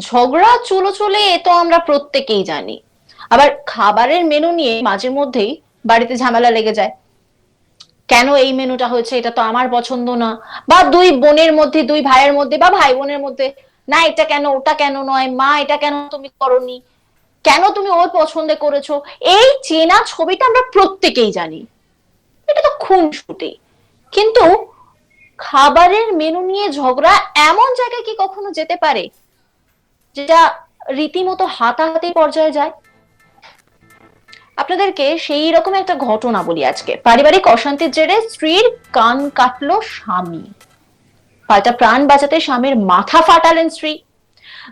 ঝগড়া চুলো চলে এ তো আমরা প্রত্যেকেই জানি। আবার খাবারের মেনু নিয়ে মাঝে মধ্যেই বাড়িতে ঝামেলা লেগে যায়। কেন এই মেনুটা হয়েছে? এটা তো আমার পছন্দ না। বা দুই বোনের মধ্যে, দুই ভাইয়ের মধ্যে, বা ভাই বোনের মধ্যে, না, এটা কেন? ওটা কেন নয়? মা, এটা কেন তুমি করনি? কেন তুমি ওর পছন্দে করেছ? এই চেনা ছবিটা আমরা প্রত্যেকেই জানি। এটা তো খুনসুটি। কিন্তু খাবারের মেনু নিয়ে ঝগড়া এমন জায়গায় কি কখনো যেতে পারে? যেটা রীতিমতো হাতাহাতি পর্যায়ে যায়। আপনাদেরকে সেই রকম একটা ঘটনা বলি আজকে। পারিবারিক অশান্তির জেরে স্ত্রীর কান কাটলো স্বামী। পাল্টা প্রাণ বাঁচাতে স্বামীর মাথা ফাটালেন স্ত্রী।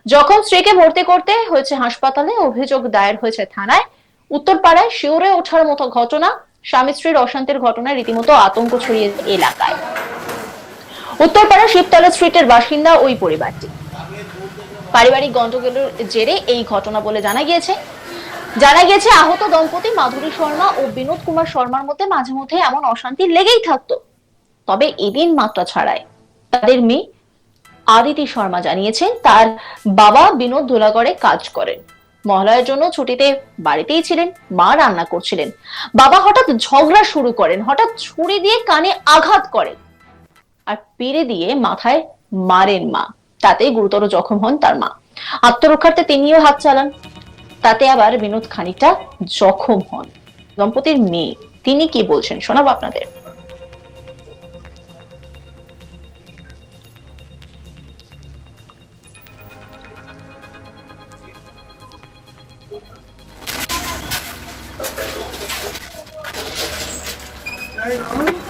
যখন স্ত্রীকে ভর্তি করতে হয়েছে হাসপাতালে, অভিযোগ দায়ের হয়েছে থানায়। উত্তরপাড়ায় শিউরে ওঠার মতো ঘটনা স্বামী স্ত্রীর অশান্তির ঘটনায় রীতিমতো আতঙ্ক ছড়িয়ে এলাকায়। উত্তরপাড়া শিবতলা স্ট্রিটের বাসিন্দা ওই পরিবারটি। পারিবারিক গন্ডগোলের জেরে এই ঘটনা বলে জানা গিয়েছে। জানা গিয়েছে, আহত দম্পতি মাধুরী শর্মা ও বিনোদ কুমার শর্মার মধ্যে মাঝে মধ্যে এমন অশান্তি লেগেই থাকতো। তবে এদিন মাত্রা ছাড়ায়। তাদের মেয়ে আদিতি শর্মা জানিয়েছেন তার বাবা বিনোদ ধুলাগড়ে কাজ করেন। মহালয়ের জন্য ছুটিতে বাড়িতেই ছিলেন, মা রান্না করছিলেন। বাবা হঠাৎ ঝগড়া শুরু করেন, হঠাৎ ছুরি দিয়ে কানে আঘাত করেন। আর পেরে দিয়ে মাথায় মারেন মা। তাতে গুরুতর জখম হন তার মা। আত্মরক্ষার্থে তিনিও হাত চালান। তাতে আবার বিনোদ খানিকটা জখম হন। দম্পতির মেয়ে। তিনি কি বলছেন শোনাবো আপনাদের।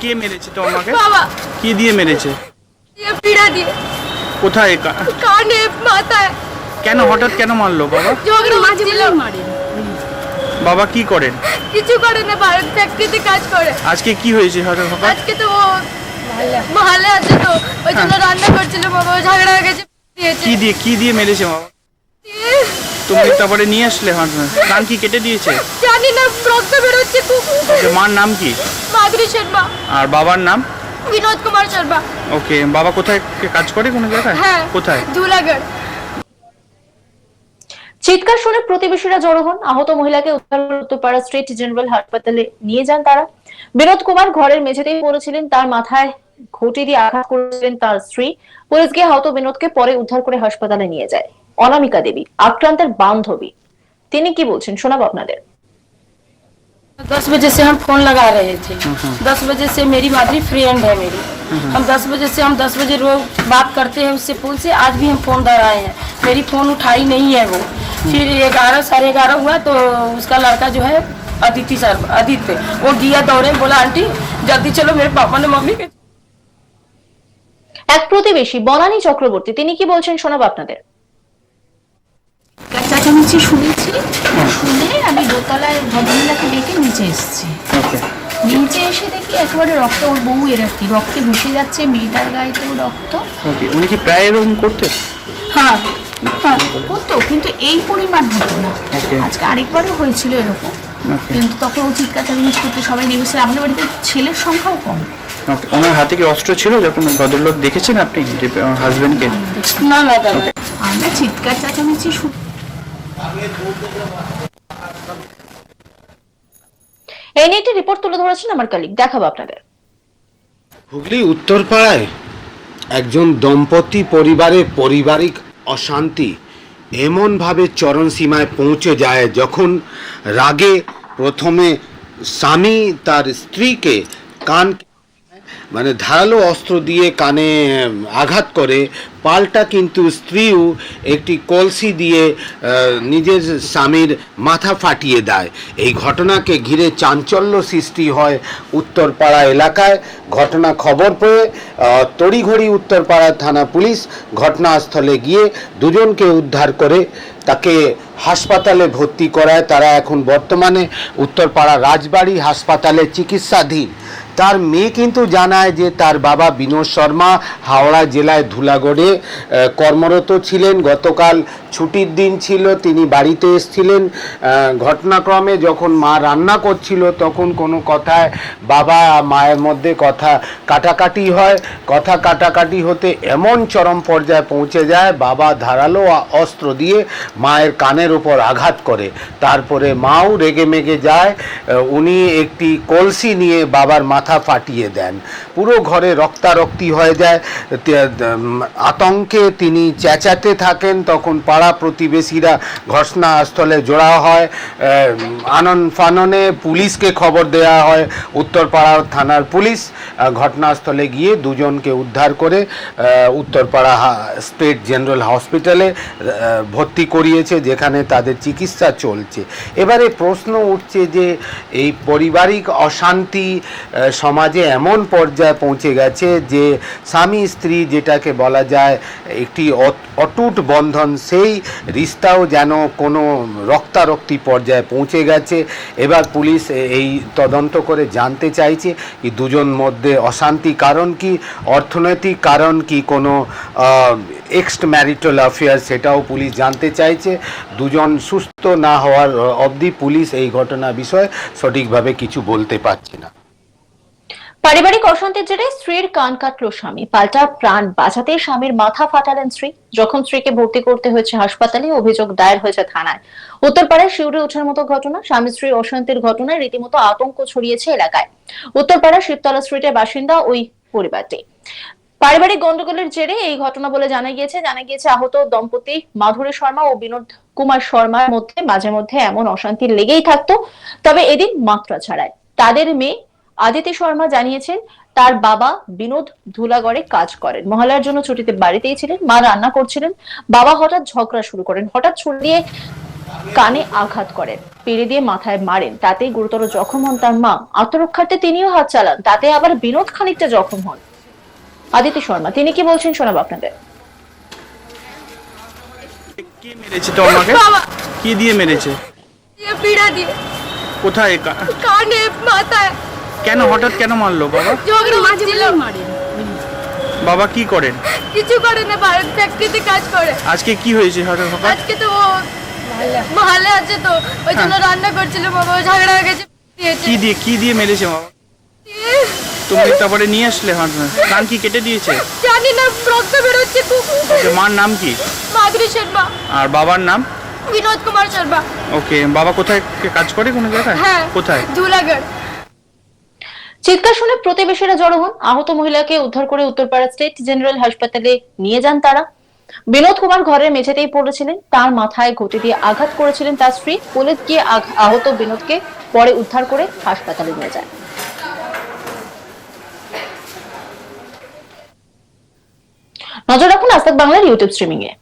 কে মেরেছে তো আমাকে? বাবা। কি দিয়ে মেরেছে? দিয়ে পিড়া দিয়ে। কোথায় কা- কানে মাথায়। কেন হঠাৎ কেন মারলো বাবা? ঝগড়া মাঝছিল বাবা কি করেন কিছু করে না ভারত ফ্যাক্টরিতে কাজ করে। আজকে কি হয়েছে হঠাৎ হঠাৎ? আজকে তো ও মহালে আছে তো। ওই জন্য রান্না করছিল বাবা ও ঝগড়া হয়ে গেছে দিয়েছে কি দিয়ে কি দিয়ে মেরেছে বাবা? তুমি তারপরে নিয়ে আসলে কান কি কেটে দিয়েছে? জানি না রক্ত বেরোচ্ছে খুব ওকে মার নাম কি? মাধুরী শর্মা। আর বাবার নাম? বিনোদ কুমার শর্মা। ওকে বাবা কোথায় কাজ করে কোনো জায়গায়? হ্যাঁ কোথায়? ধুলাগড়। চিৎকার শুনে প্রতিবেশীরা জড়ো হন। আহত মহিলাকে উদ্ধার উত্তরপাড়া স্ট্রিট জেনারেল হাসপাতালে নিয়ে যান তারা। বিনোদ কুমার ঘরের মেঝেতেই পড়েছিলেন। তার মাথায় ঘটি দিয়ে আঘাত করেছিলেন তার স্ত্রী। পুলিশ গিয়ে আহত বিনোদকে পরে উদ্ধার করে হাসপাতালে নিয়ে যায়। অনামিকা দেবী আক্রান্তের বান্ধবী তিনি কি বলছেন শোনাবো আপনাদের दस बजे से हम फोन लगा रहे थे दस बजे से मेरी माधुरी फ्रेंड है मेरी हम दस बजे से हम दस बजे रोज बात करते हैं उससे फोन से आज भी हम फोन दबाए हैं मेरी फोन उठाई नहीं है वो फिर ग्यारह साढ़े ग्यारह हुआ तो उसका लड़का जो है अदिति सर आदित्य वो दिया दौड़े बोला आंटी जल्दी चलो मेरे पापा ने मम्मी के এক প্রতিবেশী বনানী চক্রবর্তী তিনি কি বলছেন শোনাবো আপনাদের চেঁচামেচি শুনেছি হ্যাঁ। শুনে আমি দোতলায় ডেকে নিচে এসেছি। নিচে এসে দেখি একেবারে রক্ত ওর বউ এর আর কি রক্তে ভেসে যাচ্ছে মেয়েটার গায়েতেও রক্ত। উনি কি প্রায় এরকম হ্যাঁ হ্যাঁ কিন্তু এই পরিমাণ হতো না। আজকে আরেকবারও হয়েছিল এরকম কিন্তু তখন ও চিৎকার করতে সবাই নেমেছিল আপনার বাড়িতে ছেলের সংখ্যাও কম। ওনার হাতে কি অস্ত্র ছিল যখন ভদ্রলোক দেখেছেন আপনি হাজবেন্ডকে না না আমরা চিৎকার চাচামিচি শুনতে এই নিয়ে একটি রিপোর্ট তুলে ধরেছেন আমার কালিক দেখাবো আপনাদের। হুগলি, উত্তরপাড়ায় একজন দম্পতি পরিবারে পারিবারিক অশান্তি এমনভাবে চরম সীমায় পৌঁছে যায় যখন রাগে প্রথমে স্বামী তার স্ত্রীকে কান মানে ধারালো অস্ত্র দিয়ে কানে আঘাত করে। পাল্টা কিন্তু স্ত্রীও একটি কলসি দিয়ে নিজের স্বামীর মাথা ফাটিয়ে দেয়। এই ঘটনাকে ঘিরে চাঞ্চল্য সৃষ্টি হয় উত্তরপাড়া এলাকায়। ঘটনা খবর পেয়ে তড়িঘড়ি উত্তরপাড়া থানা পুলিশ ঘটনাস্থলে গিয়ে দুজনকে উদ্ধার করে তাকে হাসপাতালে ভর্তি করায়। তারা এখন বর্তমানে উত্তরপাড়া রাজবাড়ি হাসপাতালে চিকিৎসাধীন। তার মেয়ে কিন্তু জানায় যে তার বাবা বিনোদ শর্মা হাওড়া জেলায় ধুলাগড়ে কর্মরত ছিলেন। গতকাল ছুটির দিন ছিল, তিনি বাড়িতে এসেছিলেন। ঘটনাক্রমে যখন মা রান্না করছিল, তখন কোনো কথায় বাবা মায়ের মধ্যে কথা কাটাকাটি হয়। কথা কাটাকাটি হতে এমন চরম পর্যায়ে পৌঁছে যায়, বাবা ধারালো অস্ত্র দিয়ে মায়ের কানের উপর আঘাত করে। তারপরে মাও রেগে মেগে যায় উনি একটি কলসি নিয়ে বাবার মাথা ফাটিয়ে দেন। পুরো ঘরে রক্তারক্তি হয়ে যায়। আতঙ্কে তিনি চেঁচাতে থাকেন। তখন পাড়া প্রতিবেশীরা ঘটনাস্থলে জোড়া হয়। আনন ফাননে পুলিশকে খবর দেওয়া হয়। উত্তরপাড়া থানার পুলিশ ঘটনাস্থলে গিয়ে দুজনকে উদ্ধার করে উত্তরপাড়া স্টেট জেনারেল হসপিটালে ভর্তি করিয়েছে, যেখানে তাদের চিকিৎসা চলছে। এবারে প্রশ্ন উঠছে যে, এই পারিবারিক অশান্তি সমাজে এমন পর্যায়ে পৌঁছে গেছে যে স্বামী স্ত্রী যেটাকে বলা যায় একটি অটুট বন্ধন, সেই রিস্তাও যেন কোনো রক্তারক্তি পর্যায়ে পৌঁছে গেছে। এবার পুলিশ এই তদন্ত করে জানতে চাইছে কি দুজন মধ্যে অশান্তি কারণ কি, অর্থনৈতিক কারণ কি, কোনো এক্সট ম্যারিটাল অ্যাফেয়ার সেটাও পুলিশ জানতে চাইছে। দুজন সুস্থ না হওয়ার অবধি পুলিশ এই ঘটনা বিষয়ে সঠিকভাবে কিছু বলতে পারছে না। পারিবারিক অশান্তির জেরে স্ত্রীর কান কাটলো স্বামী। পাল্টা প্রাণ বাঁচাতে স্বামীর মাথা ফাটালেন স্ত্রী। যখন স্ত্রীকে ভর্তি করতে হয়েছে হাসপাতালে, অভিযোগ দায়ের হয়েছে থানায়। উত্তরপাড়ায় শিউরে ওঠার মতো ঘটনা, স্বামী স্ত্রীর অশান্তির ঘটনায় রীতিমতো আতঙ্ক ছড়িয়েছে এলাকায়। উত্তরপাড়া শিবতলা স্ট্রিটের বাসিন্দা ওই পরিবারটি। পারিবারিক গন্ডগোলের জেরে এই ঘটনা বলে জানা গিয়েছে। জানা গিয়েছে, আহত দম্পতি মাধুরী শর্মা ও বিনোদ কুমার শর্মার মধ্যে, মাঝে মধ্যে এমন অশান্তি লেগেই থাকতো, তবে এদিন মাত্রা ছাড়ায়। তাদের মেয়ে আদিতি শর্মা জানিয়েছেন তার বাবা বিনোদ ধুলাগড়ে কাজ করেন। মহলার জন্য ছুটিতে বাড়িতেই ছিলেন মা রান্না করছিলেন বাবা হঠাৎ ঝগড়া শুরু করেন হঠাৎ ছুরি দিয়ে কানে আঘাত করেন পেড়ে দিয়ে মাথায় মারেন তাতেই গুরুতর জখম হন তার মা। আত্মরক্ষার্থে তিনিও হাত চালান তাতে আবার বিনোদ খানিকটা জখম হন। আদিতি শর্মা তিনি কি বলছেন শোনাবো আপনাদের? কে মেরেছে তো আমাকে? কি দিয়ে মেরেছে? পিড়া দিয়ে। কোথায় কানে মাথায়। কেন হঠাৎ কেন মারলো বাবা? বাবা কি করেন? কিছু করে না ভারত ফ্যাক্টরিতে কাজ করে। আজকে কি হয়েছে হঠাৎ হঠাৎ? আজকে তো ও মহালে আছে তো ওই জন্য রান্না করছিল বাবা ঝগড়া হয়ে গেছে কি দিয়ে কি দিয়ে মেরেছে বাবা? তুমি তারপরে নিয়ে আসলে হাসপাতালে। কান কি কেটে দিয়েছে? জানি না রক্ত বেরোচ্ছে ওকে, মার নাম কি? মাধুরী শর্মা। আর বাবার নাম? বিনোদ কুমার শর্মা। ওকে বাবা কোথায় কাজ করে কোনো জায়গায়? হ্যাঁ কোথায়? ধুলাগড়। চিৎকার শুনে প্রতিবেশীরা জড়ো হন। আহত মহিলাকে উদ্ধার করে উত্তরপাড়া স্টেট জেনারেল হাসপাতালে নিয়ে যান তারা। বিনোদ কুমার ঘরের মেঝেতেই পড়েছিলেন। তার মাথায় ঘটি দিয়ে আঘাত করেছিলেন তার স্ত্রী। পুলিশ গিয়ে আহত বিনোদকে পরে উদ্ধার করে হাসপাতালে নিয়ে যায়। নজর রাখুন আস্তাক বাংলার ইউটিউব স্ট্রিমিং এ